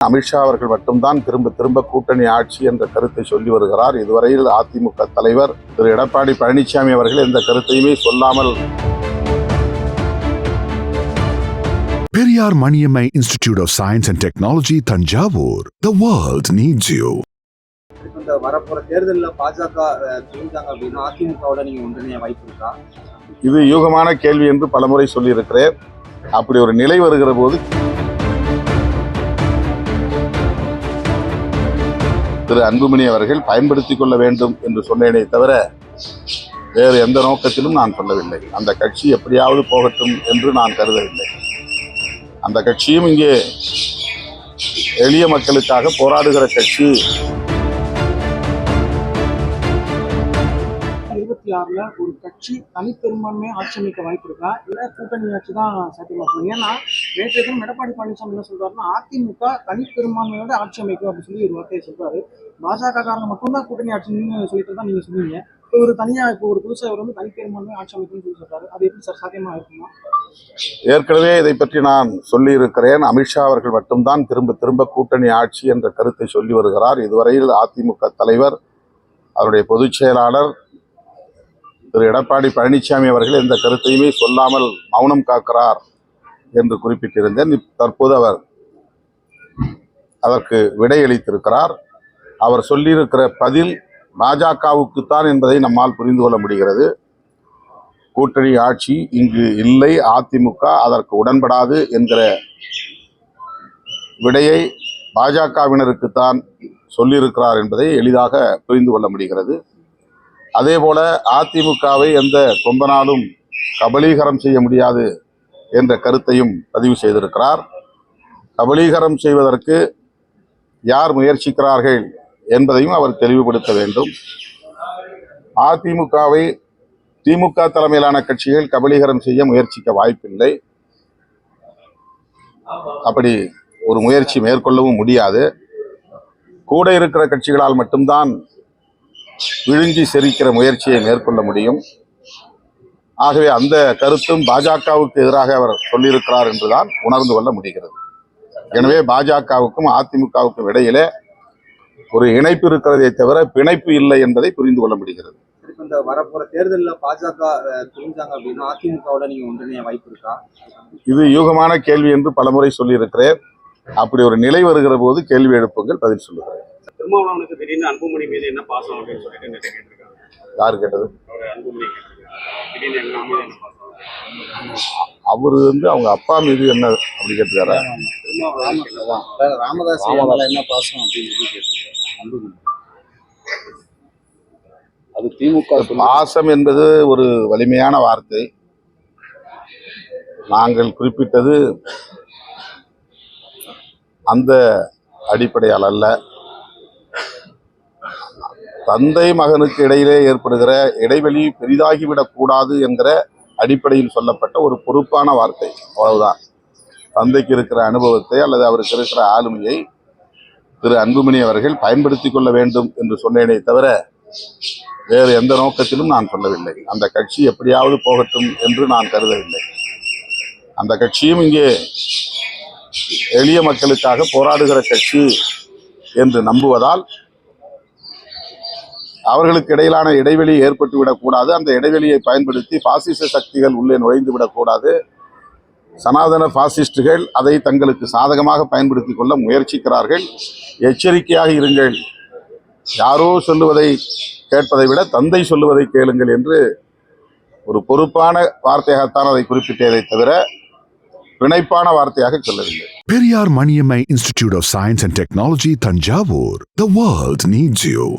அமித்ஷா அவர்கள் மட்டும்தான் திரும்ப திரும்ப கூட்டணி ஆட்சி என்ற கருத்தை சொல்லி வருகிறார் இதுவரையில் அதிமுக தலைவர் திரு எடப்பாடி பழனிசாமி அவர்கள் எந்த கருத்தையுமே சொல்லாமல் Periyar Maniammai Institute of Science and Technology, Tanjavur. The world needs you. இந்த வரப்போற தேர்தலில் பாஜக ஜெயிச்சாங்க அப்படின்னா அதிமுகவோட நீங்க ஒன்றிணைய வாய்ப்பு இருக்கா இது யூகமான கேள்வி என்று பலமுறை சொல்லியிருக்கிறேன் அப்படி ஒரு நிலை வருகிற போது திரு அன்புமணி அவர்கள் பயன்படுத்திக் கொள்ள வேண்டும் என்று சொன்னேனே தவிர வேறு எந்த நோக்கத்திலும் நான் சொல்லவில்லை. அந்த கட்சி எப்படியாவது போகட்டும் என்று நான் கருதவில்லை. அந்த கட்சியும் இங்கே எளிய மக்களுக்காக போராடுகிற கட்சி. இருபத்தி ஆறுல ஒரு கட்சி தனிப்பெரும்பான்மையை ஆட்சி அமைக்க வாய்ப்பு இருக்கா? இல்ல கூட்டணி ஆட்சி தான் சாத்தியமாக்கும் ஏன்னா நேற்று தினம் எடப்பாடி பழனிசாமி என்ன சொல்றாருன்னா அதிமுக தனிப்பெரும்பான்மையோட ஆட்சி அமைக்கும் அப்படின்னு சொல்லி ஒரு வார்த்தையை சொல்றாரு. பாஜக காரங்க மட்டும்தான் கூட்டணி ஆட்சின்னு சொல்லிட்டு தான் நீங்க சொன்னீங்க. இப்போ ஒரு தனியா இப்போ ஒரு புதுசாக வந்து தனிப்பெரும்பான்மை ஆட்சி அமைக்கும்னு சொல்லி சொல்றாரு. அது எப்படி சார் சாத்தியமா இருக்குமா? ஏற்கனவே இதை பற்றி நான் சொல்லியிருக்கிறேன். அமித்ஷா அவர்கள் மட்டும்தான் திரும்ப திரும்ப கூட்டணி ஆட்சி என்ற கருத்தை சொல்லி வருகிறார். இதுவரையில் அதிமுக தலைவர் அவருடைய பொதுச் செயலாளர் திரு எடப்பாடி பழனிசாமி அவர்கள் எந்த கருத்தையுமே சொல்லாமல் மௌனம் காக்கிறார் என்று குறிப்பிட்டிருந்தேன். தற்போது அவர் அதற்கு விடையளித்திருக்கிறார் அவர் சொல்லியிருக்கிற பதில் பாஜகவுக்குத்தான் என்பதை நம்மால் புரிந்து கொள்ள முடிகிறது. கூட்டணி ஆட்சி இங்கு இல்லை அதிமுக அதற்கு உடன்படாது என்கிற விடையை பாஜகவினருக்குத்தான் சொல்லியிருக்கிறார் என்பதை எளிதாக புரிந்து கொள்ள முடிகிறது. அதே போல அதிமுகவை எந்த கொம்பனாலும் கபலீகரம் செய்ய முடியாது என்ற கருத்தையும் பதிவு செய்திருக்கிறார். கபலீகரம் செய்வதற்கு யார் முயற்சிக்கிறார்கள் என்பதையும் அவர் தெளிவுபடுத்த வேண்டும். அதிமுகவை திமுக தலைமையிலான கட்சிகள் கபலீகரம் செய்ய முயற்சிக்க வாய்ப்பில்லை. அப்படி ஒரு முயற்சி மேற்கொள்ளவும் முடியாது. கூட இருக்கிற கட்சிகளால் மட்டும்தான் விழுங்கி செரிக்கிற முயற்சியை மேற்கொள்ள முடியும். ஆகவே அந்த கருத்தும் பாஜகவுக்கு எதிராக அவர் சொல்லியிருக்கிறார் என்றுதான் உணர்ந்து கொள்ள முடிகிறது. எனவே பாஜகவுக்கும் அதிமுகவுக்கும் இடையிலே ஒரு இணைப்பு இருக்கிறதே தவிர பிணைப்பு இல்லை என்பதை புரிந்து கொள்ள முடிகிறது. இந்த வரப்போற தேர்தலில் பாஜக ஜெயிச்சாங்க அப்படின்னா அதிமுகவோட நீங்க ஒன்றிணைய வாய்ப்பு இருக்கா? இது யூகமான கேள்வி என்று பலமுறை சொல்லியிருக்கிறேன். அப்படி ஒரு நிலை வருகிற போது கேள்வி எழுப்புங்கள் பதில் சொல்லுகிறேன். திருமாவளவனுக்கு திடீர்னு அன்புமணி மீது என்ன பாசம் அப்படின்னு சொல்லிட்டு நிறைய கேட்டிருக்காங்க? யார் கேட்டது? அவர் அன்புமணி திடீர்னு என்ன மீது என்ன பாசம்? அவர் வந்து அவங்க அப்பா மீது என்ன அப்படி கேட்டுக்காரா ராமதாஸ் மேல என்ன பாசம் அப்படின்னு சொல்லி கேட்டிருக்காரு. அது திமுக பாசம் என்பது ஒரு வலிமையான வார்த்தை. நாங்கள் குறிப்பிட்டது அந்த அடிப்படையால் அல்ல. தந்தை மகனுக்கு இடையிலே ஏற்படுகிற இடைவெளி பெரிதாகிவிடக் கூடாது என்கிற அடிப்படையில் சொல்லப்பட்ட ஒரு பொறுப்பான வார்த்தை. அவ்வளவுதான். தந்தைக்கு இருக்கிற அனுபவத்தை அல்லது அவருக்கு இருக்கிற ஆளுமையை திரு அன்புமணி அவர்கள் பயன்படுத்திக் கொள்ள வேண்டும் என்று சொன்னேனே தவிர வேறு எந்த நோக்கத்திலும் நான் சொல்லவில்லை. அந்த கட்சி எப்படியாவது போகட்டும் என்று நான் கருதவில்லை. அந்த கட்சியும் இங்கே எளிய மக்களுக்காக போராடுகிற கட்சி என்று நம்புவதால் அவர்களுக்கு இடையிலான இடைவெளி ஏற்பட்டுவிடக்கூடாது. அந்த இடைவெளியை பயன்படுத்தி பாசிச சக்திகள் உள்ளே நுழைந்து விடக்கூடாது சனாதன பாசிஸ்டுகள் அதை தங்களுக்கு சாதகமாக பயன்படுத்திக் கொள்ள முயற்சிக்கிறார்கள். எச்சரிக்கையாக இருங்கள். யாரோ சொல்லுவதை கேட்பதை விட தந்தை சொல்லுவதை கேளுங்கள் என்று ஒரு பொறுப்பான வார்த்தையாகத்தான் அதை குறிப்பிட்டதை தவிர பிணைப்பான வார்த்தையாக சொல்லவில்லை. Periyar Maniammai institute of science and technology Thanjavur. The world needs you